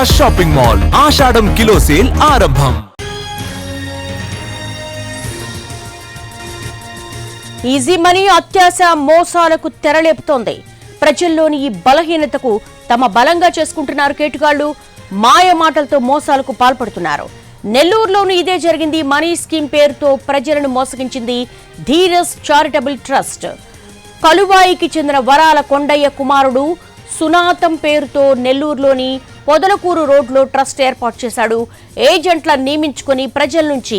Asha shopping mall. ఆషాఢం kilo sale ఆరంభం. Easy money అత్యాశ మోసాలకు తెరలేపుతోంది. ప్రజల్లోని ఈ బలహీనతకు తమ బలంగా చేసుకుంటున్నారు కేటుగాళ్ళు మాయ మాటలతో మోసాలకు పాల్పడుతున్నారు. నెల్లూరులోనూ ఇదే జరిగింది. మనీ స్కీమ్ పేరుతో ప్రజలను మోసగించింది ధీరస్ చారిటబుల్ ట్రస్ట్. కలువాయికి చెందిన వరాల కొండయ్య కుమారుడు సునాతం పేరుతో నెల్లూరులోని పొదలకూరు రోడ్లో ట్రస్ట్ ఏర్పాటు చేశాడు. ఏజెంట్లను నియమించుకుని ప్రజల నుంచి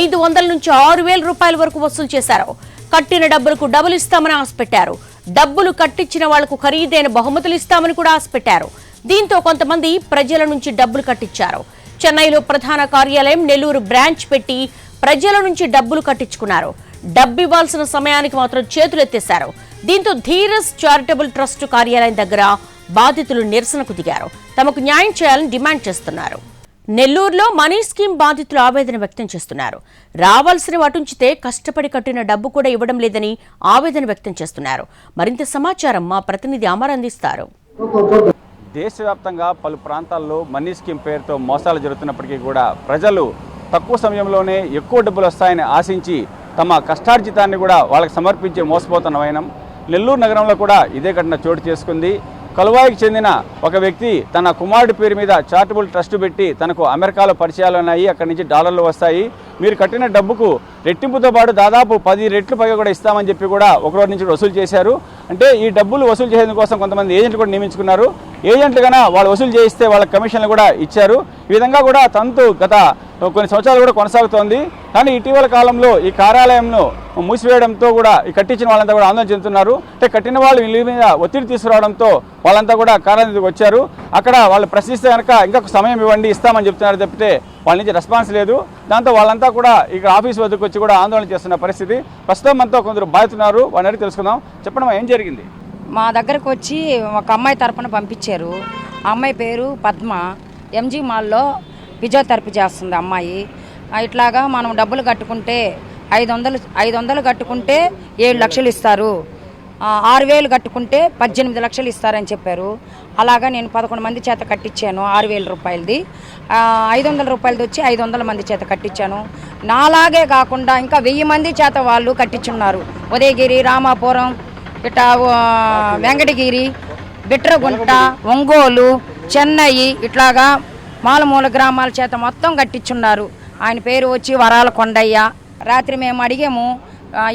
ఐదు వందల నుంచి ఆరు వేల రూపాయల వరకు వసూలు చేశారు. కట్టిన డబ్బులకు డబ్బులు ఇస్తామని ఆశపెట్టారు. డబ్బులు కట్టించిన వాళ్ళకు ఖరీదైన బహుమతులు ఇస్తామని కూడా ఆశపెట్టారు. దీంతో కొంతమంది ప్రజల నుంచి డబ్బులు కట్టించారు. చెన్నైలో ప్రధాన కార్యాలయం నెల్లూరు బ్రాంచ్ పెట్టి ప్రజల నుంచి డబ్బులు కట్టించుకున్నారు. డబ్బు ఇవ్వాల్సిన సమయానికి మాత్రం చేతులెత్తేశారు. దీంతో ధీరస్ చారిటబుల్ ట్రస్ట్ కార్యాలయం దగ్గర బాధితులు నిరసనకు దిగారు. తమకు న్యాయం చేయాలని డిమాండ్ చేస్తున్నారు. నెల్లూరులో మనీ స్కీమ్ బాధితులు ఆవేదన వ్యక్తం చేస్తున్నారు. రావాల్సిన వాటుంచితే కష్టపడి కట్టిన డబ్బు కూడా ఇవ్వడం లేదని ఆవేదన వ్యక్తం చేస్తున్నారు. మరింత సమాచారం మా ప్రతినిధి అమర్ అందిస్తారు. దేశవ్యాప్తంగా పలు ప్రాంతాల్లో మనీ స్కీమ్ పేరుతో మోసాలు జరుగుతున్నప్పటికీ కూడా ప్రజలు తక్కువ సమయంలోనే ఎక్కువ డబ్బులు వస్తాయని ఆశించి తమ కష్టార్జితాన్ని కూడా వాళ్ళకి సమర్పించి మోసపోతున్న వైనం. నెల్లూరు నగరంలో కూడా ఇదే ఘటన చోటు చేసుకుంది. కలువాయికి చెందిన ఒక వ్యక్తి తన కుమారుడి పేరు మీద చారిటబుల్ ట్రస్ట్ పెట్టి తనకు అమెరికాలో పరిచయాలు ఉన్నాయి. అక్కడి నుంచి డాలర్లు వస్తాయి. మీరు కట్టిన డబ్బుకు రెట్టింపుతో పాటు దాదాపు పది రెట్లు పైగా కూడా ఇస్తామని చెప్పి కూడా ఒకరోజు నుంచి వసూలు చేశారు. అంటే ఈ డబ్బులు వసూలు చేసేందుకోసం కొంతమంది ఏజెంట్లు కూడా నియమించుకున్నారు. ఏజెంట్లు వాళ్ళు వసూలు చేయిస్తే వాళ్ళ కమిషన్లు కూడా ఇచ్చారు. ఈ విధంగా కూడా తంతు గత కొన్ని సంవత్సరాలు కూడా కొనసాగుతోంది. కానీ ఇటీవల కాలంలో ఈ కార్యాలయంను మూసివేయడంతో కూడా ఈ కట్టించిన వాళ్ళంతా కూడా ఆందోళన చెందుతున్నారు. అంటే కట్టిన వాళ్ళు వీళ్ళ మీద ఒత్తిడి తీసుకురావడంతో వాళ్ళంతా కూడా కార్యాలయానికి వచ్చారు. అక్కడ వాళ్ళు ప్రశ్నిస్తే కనుక ఇంకా సమయం ఇవ్వండి ఇస్తామని చెప్తున్నారు తప్పితే వాళ్ళ నుంచి రెస్పాన్స్ లేదు. దాంతో వాళ్ళంతా కూడా ఇక ఆఫీస్ వద్దకు వచ్చి కూడా ఆందోళన చేస్తున్న పరిస్థితి. ప్రస్తుతం మనతో కొందరు బాధితున్నారు. వాళ్ళని తెలుసుకుందాం. చెప్పండి ఏం జరిగింది? మా దగ్గరకు వచ్చి ఒక అమ్మాయి తరపున పంపించారు. ఆ అమ్మాయి పేరు పద్మ. ఎంజీ మాల్లో ఫిజియోథెరపీ చేస్తుంది అమ్మాయి. ఇట్లాగా మనం డబ్బులు కట్టుకుంటే ఐదు వందలు ఐదు వందలు కట్టుకుంటే ఏడు లక్షలు ఇస్తారు. ఆరు వేలు కట్టుకుంటే పద్దెనిమిది లక్షలు ఇస్తారని చెప్పారు. అలాగా నేను పదకొండు మంది చేత కట్టించాను ఆరు వేల రూపాయలది. ఐదు వందల రూపాయలది వచ్చి ఐదు వందల మంది చేత కట్టించాను నాలాగే కాకుండా ఇంకా వెయ్యి మంది చేత వాళ్ళు కట్టించున్నారు ఉదయగిరి రామాపురం ఇట్లా వెంకటగిరి బిట్రగుంట ఒంగోలు చెన్నై ఇట్లాగా మాలమూల గ్రామాల చేత మొత్తం కట్టించున్నారు. ఆయన పేరు వచ్చి వరాల కొండయ్య. రాత్రి మేము అడిగాము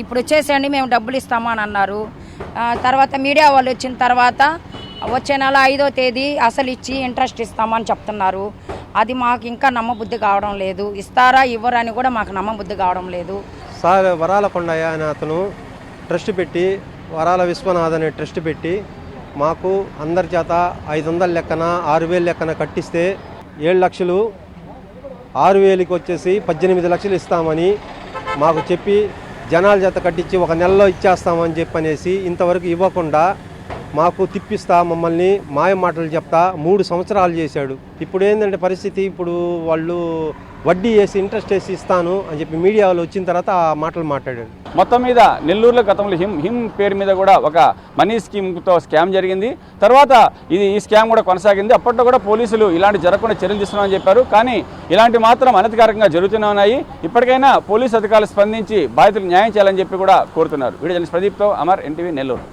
ఇప్పుడు వచ్చేసేయండి మేము డబ్బులు ఇస్తామని అన్నారు. తర్వాత మీడియా వాళ్ళు వచ్చిన తర్వాత వచ్చే నెల ఐదో తేదీ అసలు ఇచ్చి ఇంట్రెస్ట్ ఇస్తామని చెప్తున్నారు. అది మాకు ఇంకా నమ్మబుద్ధి కావడం లేదు. ఇస్తారా ఇవ్వరా అని కూడా మాకు నమ్మబుద్ధి కావడం లేదు. సార్ వరాల కొండయ్య అనే అతను ట్రస్ట్ పెట్టి వరాల విశ్వనాథ్ అనే ట్రస్ట్ పెట్టి మాకు అందరి చేత ఐదు వందల లెక్కన ఆరు వేలు లెక్కన కట్టిస్తే ఏడు లక్షలు ఆరు వేలకి వచ్చేసి పద్దెనిమిది లక్షలు ఇస్తామని మాకు చెప్పి జనాల చేత కట్టించి ఒక నెలలో ఇచ్చేస్తామని చెప్పనేసి ఇంతవరకు ఇవ్వకుండా మాకు తిప్పిస్తా మమ్మల్ని మాయ మాటలు చెప్తా మూడు సంవత్సరాలు చేశాడు. ఇప్పుడు ఏంటంటే పరిస్థితి ఇప్పుడు వాళ్ళు వడ్డీ వేసి ఇంట్రెస్ట్ వేసి ఇస్తాను అని చెప్పి మీడియాలో వచ్చిన తర్వాత ఆ మాటలు మాట్లాడాడు. మొత్తం మీద నెల్లూరులో గతంలో హిమ్ హిమ్ పేరు మీద కూడా ఒక మనీ స్కీమ్తో స్కామ్ జరిగింది. తర్వాత ఇది ఈ స్కామ్ కూడా కొనసాగింది. అప్పట్లో కూడా పోలీసులు ఇలాంటి జరగకుండా చర్యలు తీసుకున్నామని చెప్పారు. కానీ ఇలాంటి మాత్రం అనధికారికంగా జరుగుతూనే ఉన్నాయి. ఇప్పటికైనా పోలీసు అధికారులు స్పందించి బాధితులు న్యాయం చేయాలని చెప్పి కూడా కోరుతున్నారు. వీడియో ప్రదీప్తో అమర్ ఎన్టీవీ నెల్లూరు.